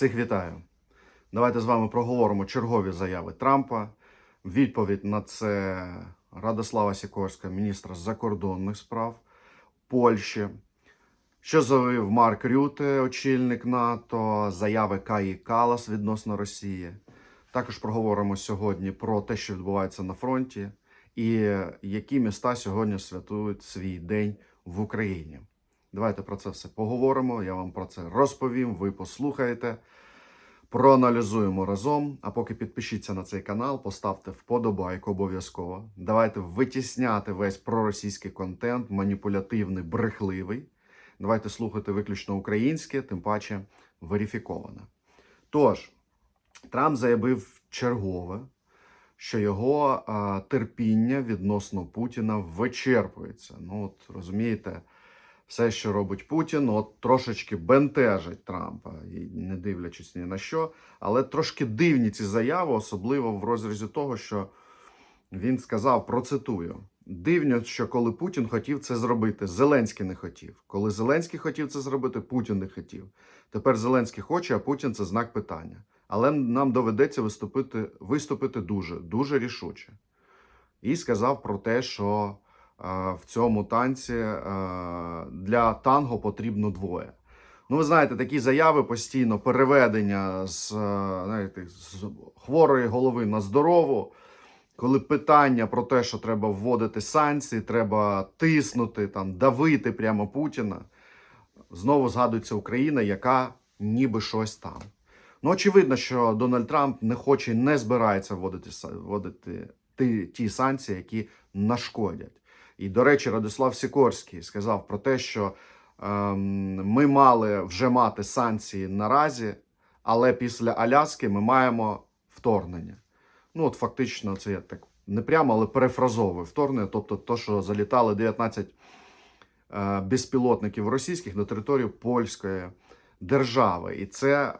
Всіх вітаю. Давайте з вами проговоримо чергові заяви Трампа. Відповідь на це Радослава Сікорська, міністра закордонних справ Польщі. Що заявив Марк Рюте, очільник НАТО, заяви Каї Калас відносно Росії. Також проговоримо сьогодні про те, що відбувається на фронті, і які міста сьогодні святують свій день в Україні. Давайте про це все поговоримо. Я вам про це розповім. Ви послухаєте, проаналізуємо разом. А поки підпишіться на цей канал, поставте вподобайку обов'язково. Давайте витісняти весь проросійський контент, маніпулятивний, брехливий. Давайте слухати виключно українське, тим паче верифіковане. Тож, Трамп заявив чергове, що його а, терпіння відносно Путіна вичерпується. Ну, от розумієте, все, що робить Путін, от трошечки бентежить Трампа, не дивлячись ні на що. Але трошки дивні ці заяви, особливо в розрізі того, що він сказав, процитую. Дивно, що коли Путін хотів це зробити, Зеленський не хотів. Коли Зеленський хотів це зробити, Путін не хотів. Тепер Зеленський хоче, а Путін це знак питання. Але нам доведеться виступити, виступити дуже, дуже рішуче. І сказав про те, що в цьому танці е, для танго потрібно двоє. Ну, ви знаєте, такі заяви постійно переведення з, е, знаєте, з хворої голови на здорову. Коли питання про те, що треба вводити санкції, треба тиснути, там, давити прямо Путіна, знову згадується Україна, яка ніби щось там. Ну, очевидно, що Дональд Трамп не хоче і не збирається вводити, вводити ті, ті санкції, які нашкодять. І, до речі, Радислав Сікорський сказав про те, що ем, ми мали вже мати санкції наразі, але після Аляски ми маємо вторгнення. Ну, от фактично, це я так не прямо, але перефразовую вторгнення. Тобто, то, що залітали 19 е, безпілотників російських на територію польської держави. І це е,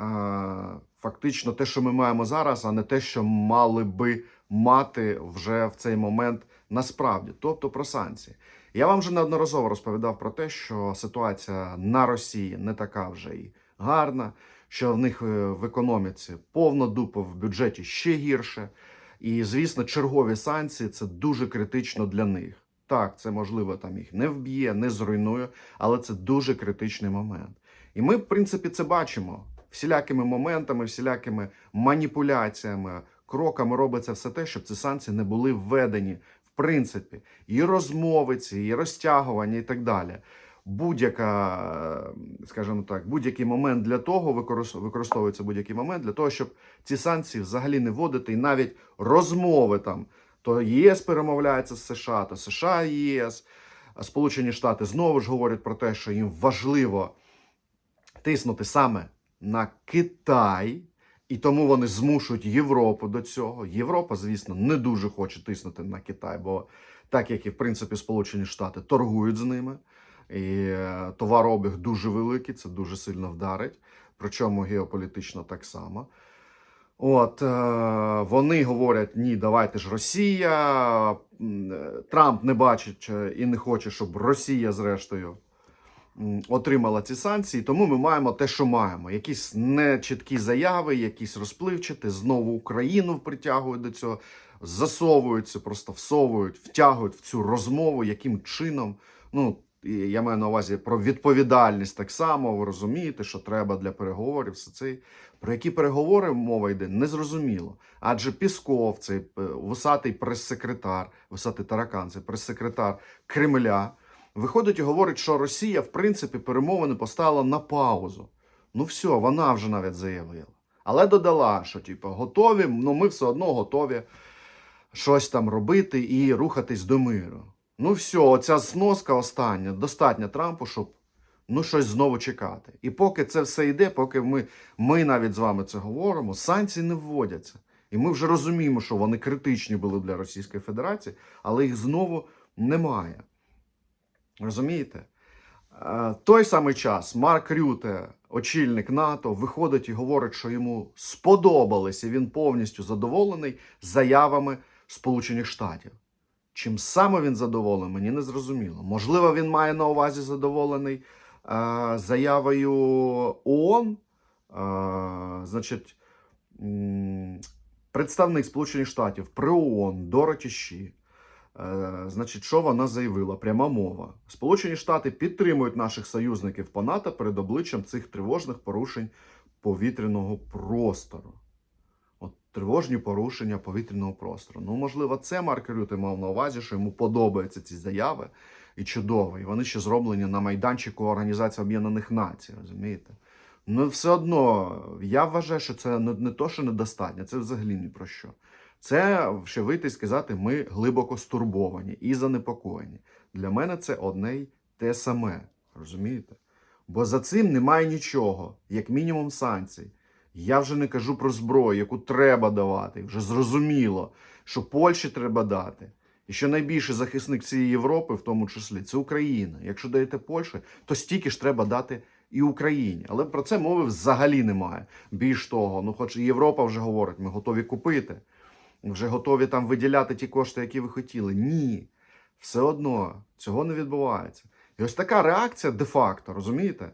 фактично те, що ми маємо зараз, а не те, що мали би мати вже в цей момент насправді, тобто про санкції. Я вам вже неодноразово розповідав про те, що ситуація на Росії не така вже і гарна, що в них е, в економіці повно дупа в бюджеті ще гірше. І, звісно, чергові санкції це дуже критично для них. Так, це можливо там їх не вб'є, не зруйнує, але це дуже критичний момент. І ми, в принципі, це бачимо всілякими моментами, всілякими маніпуляціями, кроками робиться все те, щоб ці санкції не були введені. Принципі, і розмови ці, і розтягування, і так далі. Будь-яка, скажімо так, будь-який момент для того використовується будь-який момент для того, щоб ці санкції взагалі не вводити, і навіть розмови там то ЄС перемовляється з США, то США ЄС. Сполучені Штати знову ж говорять про те, що їм важливо тиснути саме на Китай, і тому вони змушують Європу до цього. Європа, звісно, не дуже хоче тиснути на Китай, бо так як і в принципі Сполучені Штати торгують з ними, і е, товарообіг дуже великий, це дуже сильно вдарить. Причому геополітично так само. От е, вони говорять: ні, давайте ж Росія. Е, Трамп не бачить і не хоче, щоб Росія, зрештою, отримала ці санкції. Тому ми маємо те, що маємо. Якісь нечіткі заяви, якісь розпливчаті, знову Україну притягують до цього, засовуються, просто всовують, втягують в цю розмову, яким чином. Ну, я маю на увазі про відповідальність так само. Ви розумієте, що треба для переговорів. Все це про які переговори мова йде, незрозуміло. Адже Пісков, цей е, вусатий прес-секретар, вусатий таракан, цей прес-секретар Кремля, виходить і говорить, що Росія, в принципі, перемовини поставила на паузу. Ну все, вона вже навіть заявила. Але додала, що типу, готові, ну ми все одно готові щось там робити і рухатись до миру. Ну все, оця сноска остання достатня Трампу, щоб ну щось знову чекати. І поки це все йде, поки ми, ми навіть з вами це говоримо, санкції не вводяться. І ми вже розуміємо, що вони критичні були для Російської Федерації, але їх знову немає. Розумієте? Е, той самий час Марк Рюте, очільник НАТО, виходить і говорить, що йому сподобалось, він повністю задоволений заявами Сполучених Штатів. Чим саме він задоволений, мені не зрозуміло. Можливо, він має на увазі задоволений е, заявою ООН значить, представник Сполучених Штатів при ООН Дороті Ші, е, значить, що вона заявила? Пряма мова. Сполучені Штати підтримують наших союзників по НАТО перед обличчям цих тривожних порушень повітряного простору. От тривожні порушення повітряного простору. Ну, можливо, це Марк Рюте мав на увазі, що йому подобаються ці заяви і чудово. І вони ще зроблені на майданчику Організації Об'єднаних Націй, розумієте? Ну, все одно, я вважаю, що це не, не то, що недостатньо, це взагалі ні про що. Це вийти і сказати, ми глибоко стурбовані і занепокоєні. Для мене це одне й те саме. Розумієте? Бо за цим немає нічого, як мінімум санкцій. Я вже не кажу про зброю, яку треба давати. Вже зрозуміло, що Польщі треба дати. І що найбільший захисник цієї Європи, в тому числі, це Україна. Якщо даєте Польщі, то стільки ж треба дати і Україні. Але про це мови взагалі немає. Більш того, ну хоч і Європа вже говорить, ми готові купити, вже готові там виділяти ті кошти, які ви хотіли. Ні, все одно цього не відбувається. І ось така реакція де-факто, розумієте?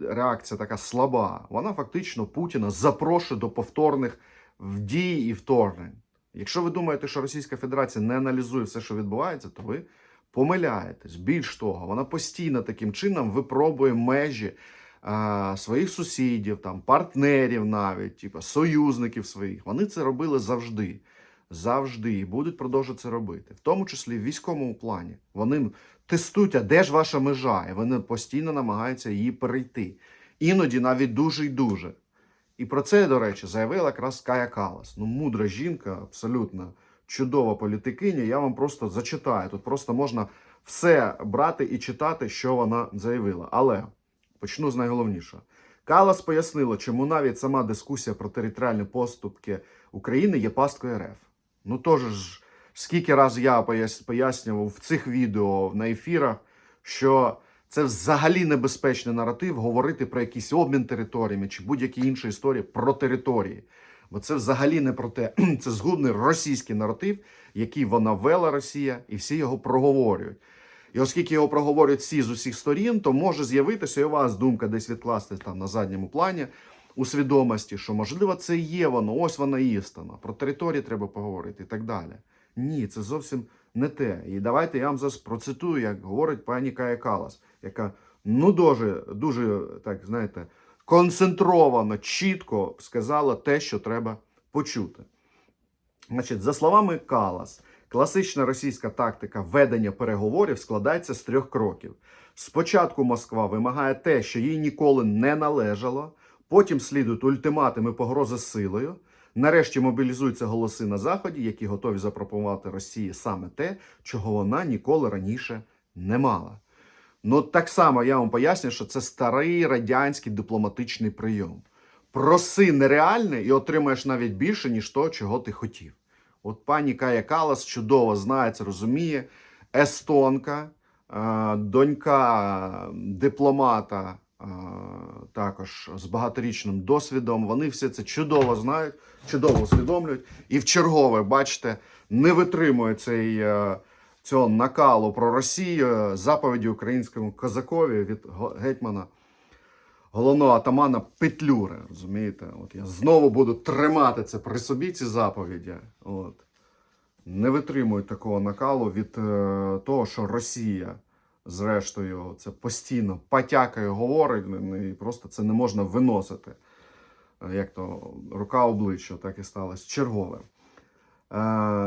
Реакція така слаба. Вона фактично Путіна запрошує до повторних дій і вторгнень. Якщо ви думаєте, що Російська Федерація не аналізує все, що відбувається, то ви помиляєтесь. Більш того, вона постійно таким чином випробує межі своїх сусідів, там, партнерів навіть, типу, союзників своїх. Вони це робили завжди. Завжди і будуть продовжувати це робити, в тому числі в військовому плані. Вони тестують, а де ж ваша межа, і вони постійно намагаються її перейти. Іноді навіть дуже й дуже. І про це, до речі, заявила якраз Кая Калас. Ну, мудра жінка, абсолютно чудова політикиня. Я вам просто зачитаю. Тут просто можна все брати і читати, що вона заявила. Але почну з найголовнішого. Калас пояснила, чому навіть сама дискусія про територіальні поступки України є пасткою РФ. Ну тож ж, скільки разів я пояснював в цих відео на ефірах, що це взагалі небезпечний наратив говорити про якийсь обмін територіями чи будь-які інші історії про території. Бо це взагалі не про те, це згубний російський наратив, який вона вела Росія, і всі його проговорюють. І оскільки його проговорюють всі з усіх сторін, то може з'явитися і у вас думка десь відкласти там на задньому плані у свідомості, що можливо це є воно, ось вона істина. Про території треба поговорити і так далі. Ні, це зовсім не те. І давайте я вам зараз процитую, як говорить пані Кая Калас, яка ну дуже, дуже так знаєте, концентровано, чітко сказала те, що треба почути. Значить, за словами Калас, класична російська тактика ведення переговорів складається з трьох кроків. Спочатку Москва вимагає те, що їй ніколи не належало, потім слідують ультиматуми погрози силою. Нарешті мобілізуються голоси на Заході, які готові запропонувати Росії саме те, чого вона ніколи раніше не мала. Ну, так само я вам поясню, що це старий радянський дипломатичний прийом. Проси нереальне і отримаєш навіть більше, ніж то, чого ти хотів. От пані Кая Калас чудово знає це, розуміє. Естонка, е, донька дипломата, е, також з багаторічним досвідом. Вони все це чудово знають, чудово усвідомлюють. І в чергове, бачите, не витримує цей, е, цього накалу про Росію заповіді українському козакові від гетьмана головного атамана Петлюри. Розумієте? От я знову буду тримати це при собі, ці заповіді. От. Не витримують такого накалу від е, того, що Росія, зрештою, це постійно потякає, говорить, ну, і просто це не можна виносити. Е, Як то рука обличчя, так і сталося. Чергове. Е,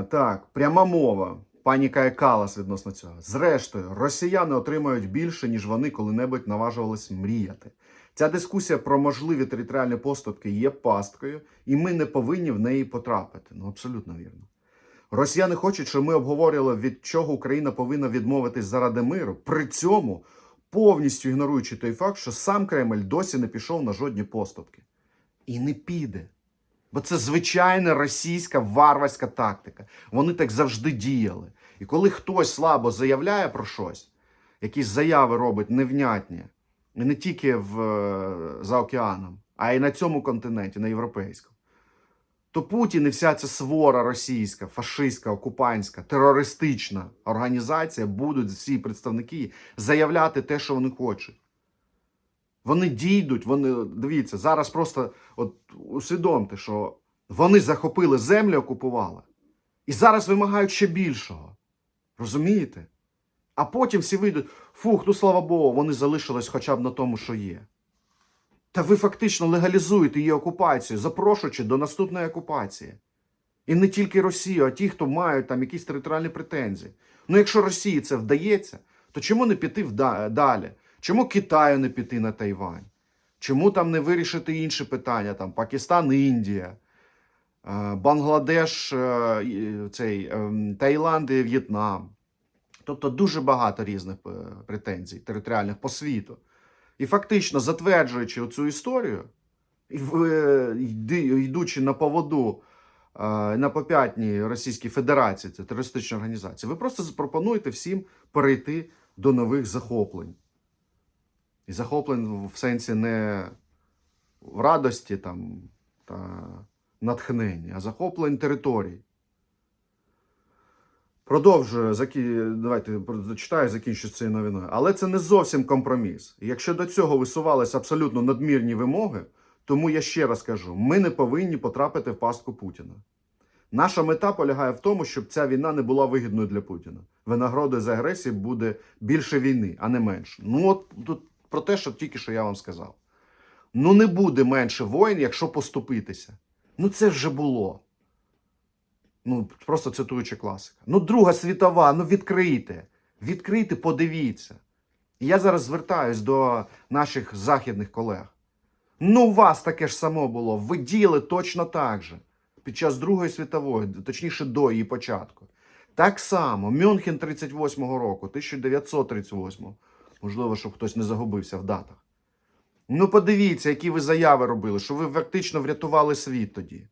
так, пряма мова. Пані Кая Калас відносно цього. Зрештою, росіяни отримають більше, ніж вони коли-небудь наважувались мріяти. Ця дискусія про можливі територіальні поступки є пасткою, і ми не повинні в неї потрапити. Ну, абсолютно вірно. Росіяни хочуть, щоб ми обговорювали, від чого Україна повинна відмовитись заради миру, при цьому повністю ігноруючи той факт, що сам Кремль досі не пішов на жодні поступки. І не піде. Бо це звичайна російська варварська тактика. Вони так завжди діяли. І коли хтось слабо заявляє про щось, якісь заяви робить невнятні, і не тільки в, е, за океаном, а й на цьому континенті, на європейському, то Путін і вся ця свора російська, фашистська, окупантська, терористична організація будуть всі представники заявляти те, що вони хочуть. Вони дійдуть, вони дивіться, зараз просто от усвідомте, що вони захопили землю, окупували, і зараз вимагають ще більшого. Розумієте? А потім всі вийдуть, фух, ну слава Богу, вони залишились хоча б на тому, що є. Та ви фактично легалізуєте її окупацію, запрошуючи до наступної окупації. І не тільки Росію, а ті, хто мають там якісь територіальні претензії. Ну, якщо Росії це вдається, то чому не піти далі? Чому Китаю не піти на Тайвань? Чому там не вирішити інші питання? Там Пакистан, Індія, е, Бангладеш, е, цей, ем, Таїланд і В'єтнам. Тобто дуже багато різних е, претензій територіальних по світу. І фактично, затверджуючи цю історію, і е, йдучи на поводу е, на поп'ятній Російській Федерації, це терористична організація, ви просто запропонуєте всім перейти до нових захоплень. І захоплень в сенсі не в радості там, та натхненні, а захоплень територій. Продовжую, давайте зачитаю, закінчу цією новиною. Але це не зовсім компроміс. Якщо до цього висувалися абсолютно надмірні вимоги, тому я ще раз кажу: ми не повинні потрапити в пастку Путіна. Наша мета полягає в тому, щоб ця війна не була вигідною для Путіна. Винагородою за агресію буде більше війни, а не менше. Ну, от тут про те, що тільки що я вам сказав. Ну, не буде менше воїн, якщо поступитися. Ну, це вже було. Ну, просто цитуючи класика. Ну, Друга світова, ну відкрийте. Відкрийте, подивіться. І я зараз звертаюсь до наших західних колег. Ну, у вас таке ж само було. Ви діяли точно так же під час Другої світової, точніше до її початку. Так само, Мюнхен 38-го року, 1938-го. Можливо, щоб хтось не загубився в датах. Ну, подивіться, які ви заяви робили, що ви фактично врятували світ тоді.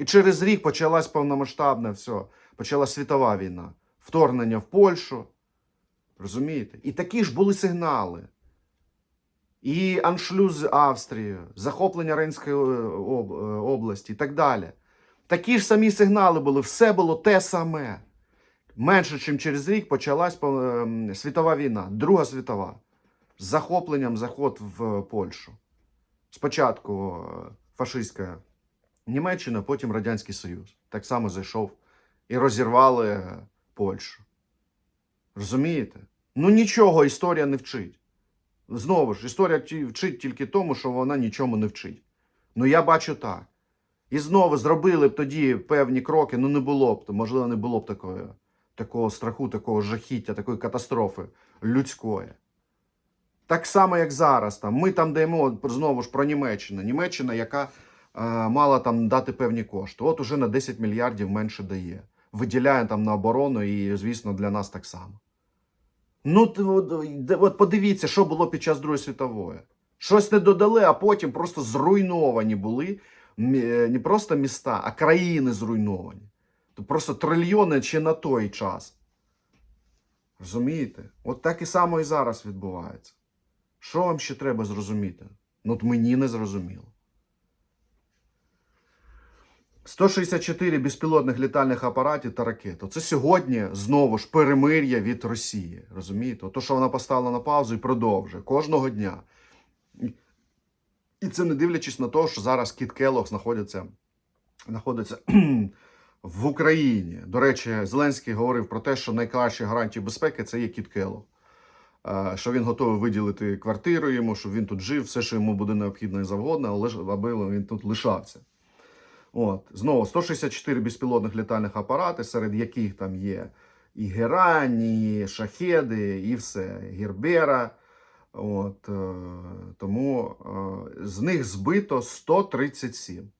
І через рік почалась повномасштабна все, почала світова війна, вторгнення в Польщу. Розумієте? І такі ж були сигнали. І аншлюз Австрії, захоплення Рейнської е, е, області і так далі. Такі ж самі сигнали були, все було те саме. Менше, ніж через рік почалась ем, світова війна, Друга світова, з захопленням заход в Польщу. Спочатку е, фашистська Німеччина, потім Радянський Союз. Так само зайшов і розірвали е, Польщу. Розумієте? Ну нічого історія не вчить. Знову ж, історія вчить тільки тому, що вона нічому не вчить. Ну я бачу так. І знову зробили б тоді певні кроки, ну не було б, можливо, не було б такої, такого страху, такого жахіття, такої катастрофи людської. Так само, як зараз. Там. Ми там даємо знову ж про Німеччину. Німеччина, яка мала там дати певні кошти. От уже на 10 мільярдів менше дає. Виділяє там на оборону і, звісно, для нас так само. Ну, от, подивіться, що було під час Другої світової. Щось не додали, а потім просто зруйновані були е, не просто міста, а країни зруйновані. То просто трильйони ще на той час. Розумієте? От так і само і зараз відбувається. Що вам ще треба зрозуміти? Ну, от мені не зрозуміло. 164 безпілотних літальних апаратів та ракет. Це сьогодні знову ж перемир'я від Росії. Розумієте? То, що вона поставила на паузу і продовжує кожного дня. І- це не дивлячись на те, що зараз Кіт Келлог знаходиться, знаходиться в Україні. До речі, Зеленський говорив про те, що найкращі гарантії безпеки це є Кіт Келлог. Е, Що він готовий виділити квартиру йому, щоб він тут жив, все, що йому буде необхідно і завгодно, але аби він тут лишався. От, знову 164 безпілотних літальних апарати, серед яких там є і Герані, і Шахеди, і все, Гербера. От, е, тому е, з них збито 137.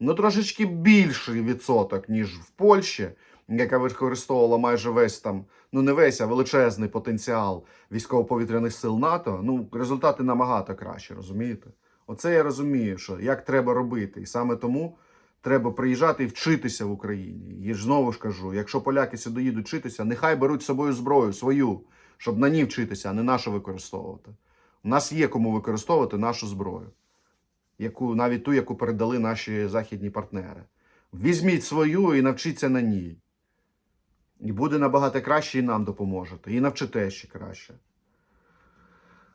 Ну, трошечки більший відсоток, ніж в Польщі, яка використовувала майже весь там, ну не весь, а величезний потенціал військово-повітряних сил НАТО. Ну, результати набагато краще, розумієте? Оце я розумію, що як треба робити. І саме тому треба приїжджати і вчитися в Україні. І знову ж кажу, якщо поляки сюди їдуть вчитися, нехай беруть з собою зброю свою, щоб на ній вчитися, а не нашу використовувати. У нас є кому використовувати нашу зброю, яку, навіть ту, яку передали наші західні партнери. Візьміть свою і навчіться на ній. І буде набагато краще, і нам допоможете. І навчите ще краще.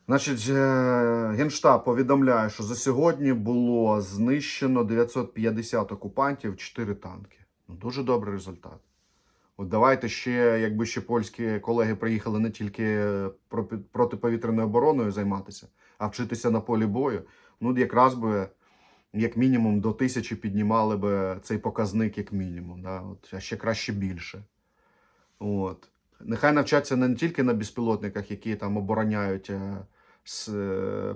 Значить, е, Генштаб повідомляє, що за сьогодні було знищено 950 окупантів, 4 танки. Ну, дуже добрий результат. От давайте ще, якби ще польські колеги приїхали не тільки протиповітряною обороною займатися, а вчитися на полі бою. Ну, якраз би, як мінімум, до тисячі піднімали би цей показник, як мінімум. Да? От, а ще краще більше. От. Нехай навчаться не тільки на безпілотниках, які там обороняють е,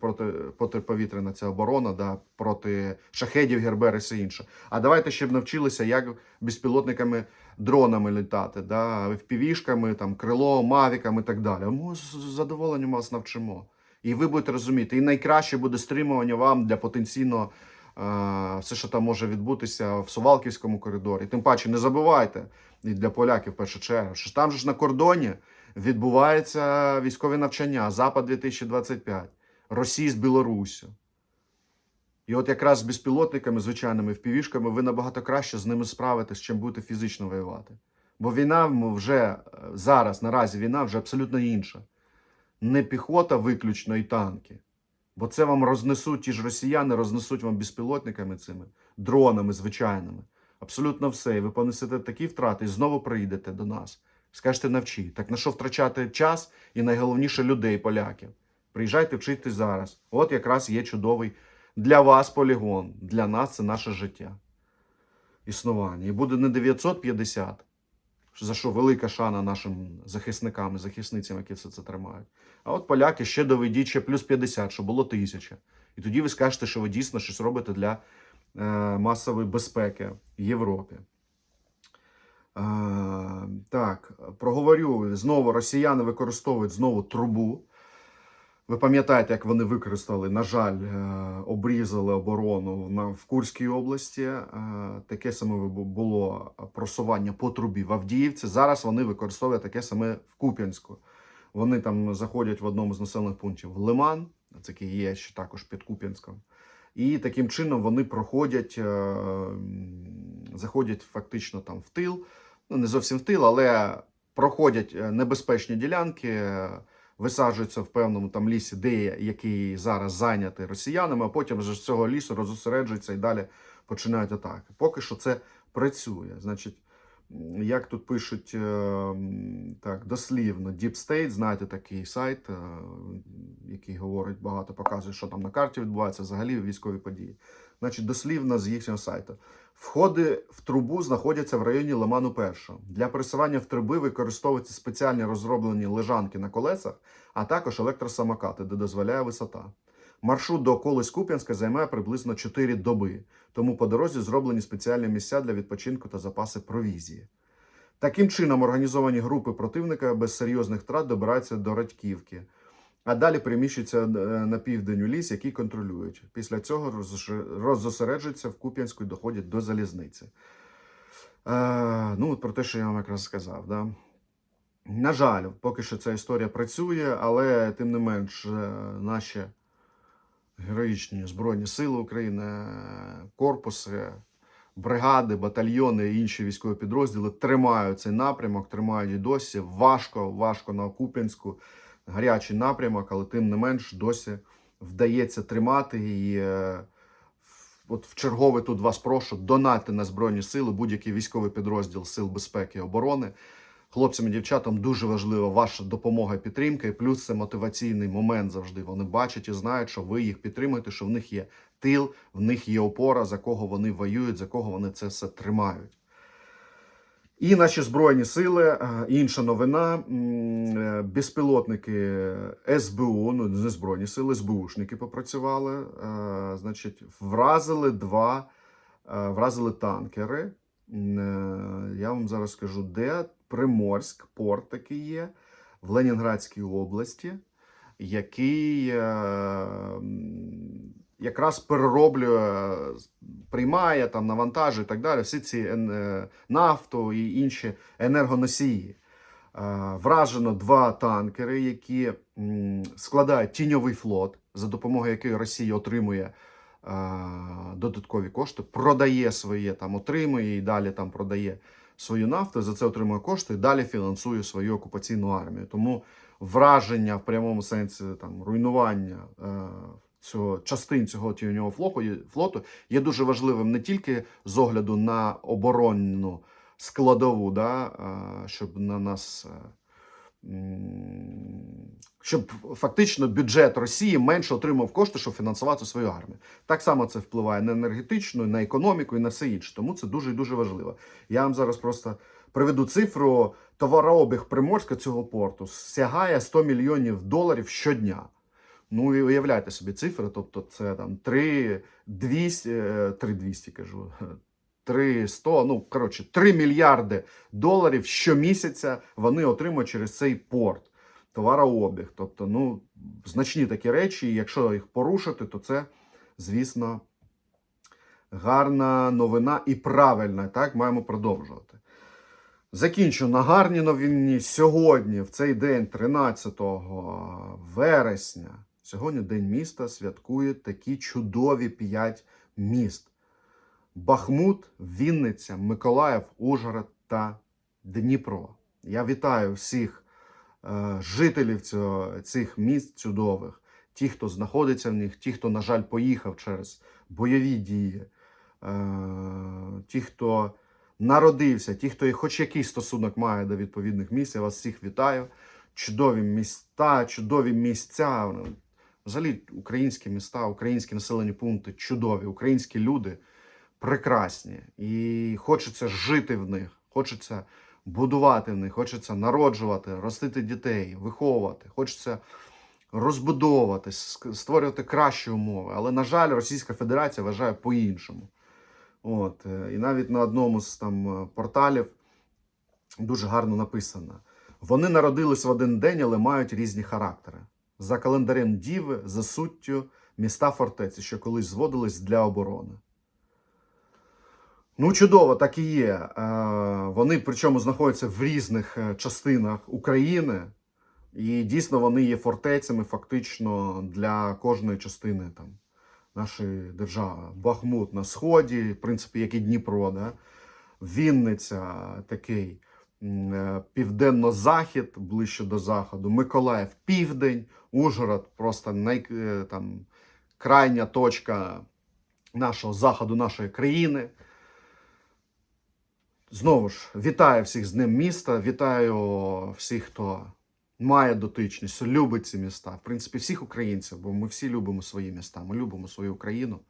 проти, протиповітряна ця оборона, да, проти шахедів, гербер і інше. А давайте ще б навчилися, як безпілотниками, дронами літати, да, FPV-шками, там, крило, мавіками і так далі. Ми з задоволенням вас навчимо. І ви будете розуміти, і найкраще буде стримування вам для потенційно е, все, що там може відбутися в Сувалківському коридорі. Тим паче, не забувайте, і для поляків в першу чергу, що там же ж на кордоні відбуваються військові навчання Запад 2025, Росії з Білоруссю. І от якраз з безпілотниками, звичайними впівішками, ви набагато краще з ними справитесь, чим будете фізично воювати. Бо війна вже е, зараз, наразі війна вже абсолютно інша. Не піхота виключно і танки. Бо це вам рознесуть ті ж росіяни, рознесуть вам безпілотниками цими, дронами звичайними. Абсолютно все. І ви понесете такі втрати і знову приїдете до нас. Скажете навчи. Так на що втрачати час і найголовніше людей, поляків? Приїжджайте вчити зараз. От якраз є чудовий для вас полігон. Для нас це наше життя. Існування. І буде не 950, за що велика шана нашим захисникам і захисницям, які все це тримають. А от поляки ще доведіть ще плюс 50, щоб було тисяча. І тоді ви скажете, що ви дійсно щось робите для е, масової безпеки в Європі. Е, так, проговорю знову росіяни використовують знову трубу. Ви пам'ятаєте, як вони використали, на жаль, е, обрізали оборону в Курській області. Е, Таке саме було просування по трубі в Авдіївці. Зараз вони використовують таке саме в Куп'янську. Вони там заходять в одному з населених пунктів в Лиман, це є ще також під Куп'янськом. І таким чином вони проходять, е, заходять фактично там в тил. Ну, не зовсім в тил, але проходять е, небезпечні ділянки, е, висаджуються в певному там лісі, де який зараз зайнятий росіянами, а потім вже з цього лісу розосереджуються і далі починають атаки. Поки що це працює. Значить, як тут пишуть е, так, дослівно, Deep State, знаєте такий сайт, е, який говорить багато, показує, що там на карті відбувається, взагалі військові події. Значить, дослівно з їхнього сайту. Входи в трубу знаходяться в районі Лиману Першого. Для пересування в труби використовуються спеціальні розроблені лежанки на колесах, а також електросамокати, де дозволяє висота. Маршрут до Колись Куп'янська займає приблизно 4 доби, тому по дорозі зроблені спеціальні місця для відпочинку та запаси провізії. Таким чином, організовані групи противника без серйозних втрат добираються до Радьківки, а далі переміщуються е, на південь у ліс, який контролюють. Після цього роз- роззосереджуються в Куп'янську і доходять до залізниці. Е, ну, про те, що я вам якраз сказав. Да? На жаль, поки що ця історія працює, але тим не менш, е, наші героїчні Збройні Сили України, корпуси, бригади, батальйони і інші військові підрозділи тримають цей напрямок, тримають і досі. Важко, важко на Куп'янську, гарячий напрямок, але тим не менш досі вдається тримати. І е, от в чергове тут вас прошу донати на Збройні Сили, будь-який військовий підрозділ Сил безпеки і оборони. Хлопцям і дівчатам дуже важлива ваша допомога і підтримка, і плюс це мотиваційний момент завжди. Вони бачать і знають, що ви їх підтримуєте, що в них є тил, в них є опора, за кого вони воюють, за кого вони це все тримають. І наші збройні сили, е, інша новина: е, безпілотники СБУ, ну не збройні сили, СБУшники попрацювали. е, Значить, вразили два, вразили танкери. Е, Я вам зараз скажу, де Приморськ, порт такий є в Ленінградській області, який е, якраз перероблює, приймає там навантажує і так далі, всі ці е, нафту і інші енергоносії. Вражено два танкери, які складають тіньовий флот, за допомогою якої Росія отримує додаткові кошти, продає своє там, отримує і далі там продає свою нафту, за це отримує кошти і далі фінансує свою окупаційну армію. Тому враження в прямому сенсі там руйнування е, цього частин цього тіньового флоту, флоту є дуже важливим не тільки з огляду на оборонну складову, да, е, щоб на нас. Щоб фактично бюджет Росії менше отримав кошти, щоб фінансувати свою армію. Так само це впливає на енергетичну, на економіку і на все інше. Тому це дуже і дуже важливо. Я вам зараз просто приведу цифру. Товарообіг Приморська цього порту сягає 100 мільйонів доларів щодня. Ну і уявляйте собі цифри, тобто це там 3 200, е, 3 200 кажу, 3 100, ну коротше, 3 мільярди доларів щомісяця вони отримують через цей порт. Товарообіг. Тобто, ну, значні такі речі, і якщо їх порушити, то це, звісно, гарна новина і правильна. Так, маємо продовжувати. Закінчу на гарній новині сьогодні, в цей день, 13 вересня, сьогодні День міста святкує такі чудові п'ять міст: Бахмут, Вінниця, Миколаїв, Ужгород та Дніпро. Я вітаю всіх е, жителів цього, цих міст чудових, ті, хто знаходиться в них, ті, хто, на жаль, поїхав через бойові дії, е, ті, хто народився, ті, хто хоч якийсь стосунок має до відповідних місць, я вас всіх вітаю. Чудові міста, чудові місця. Взагалі, українські міста, українські населені пункти чудові, українські люди прекрасні. І хочеться жити в них, хочеться будувати в них, хочеться народжувати, ростити дітей, виховувати, хочеться розбудовувати, створювати кращі умови. Але, на жаль, Російська Федерація вважає по-іншому. От, е, і навіть на одному з там е, порталів дуже гарно написано: вони народились в один день, але мають різні характери. За календарем Діви, за суттю, міста фортеці, що колись зводились для оборони. Ну, чудово, так і є. Е, Вони причому знаходяться в різних е, частинах України, і дійсно вони є фортецями фактично для кожної частини там, нашої держави. Бахмут на сході, в принципі, як і Дніпро, да? Вінниця такий е, південно-захід, ближче до заходу, Миколаїв південь, Ужгород просто най, там, крайня точка нашого заходу, нашої країни. Знову ж, вітаю всіх з Днем міста, вітаю всіх, хто має дотичність, любить ці міста. В принципі, всіх українців, бо ми всі любимо свої міста, ми любимо свою Україну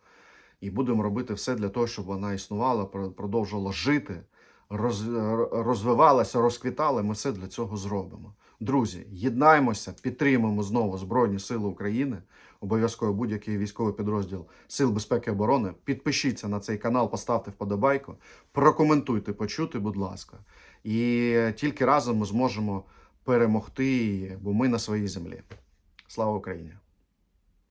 і будемо робити все для того, щоб вона існувала, про- продовжувала жити, роз- розвивалася, розквітала. Ми все для цього зробимо. Друзі, єднаймося, підтримуємо знову Збройні Сили України. Обов'язково будь-який військовий підрозділ Сил безпеки і оборони. Підпишіться на цей канал, поставте вподобайку, прокоментуйте, почути, будь ласка. І тільки разом ми зможемо перемогти, бо ми на своїй землі. Слава Україні!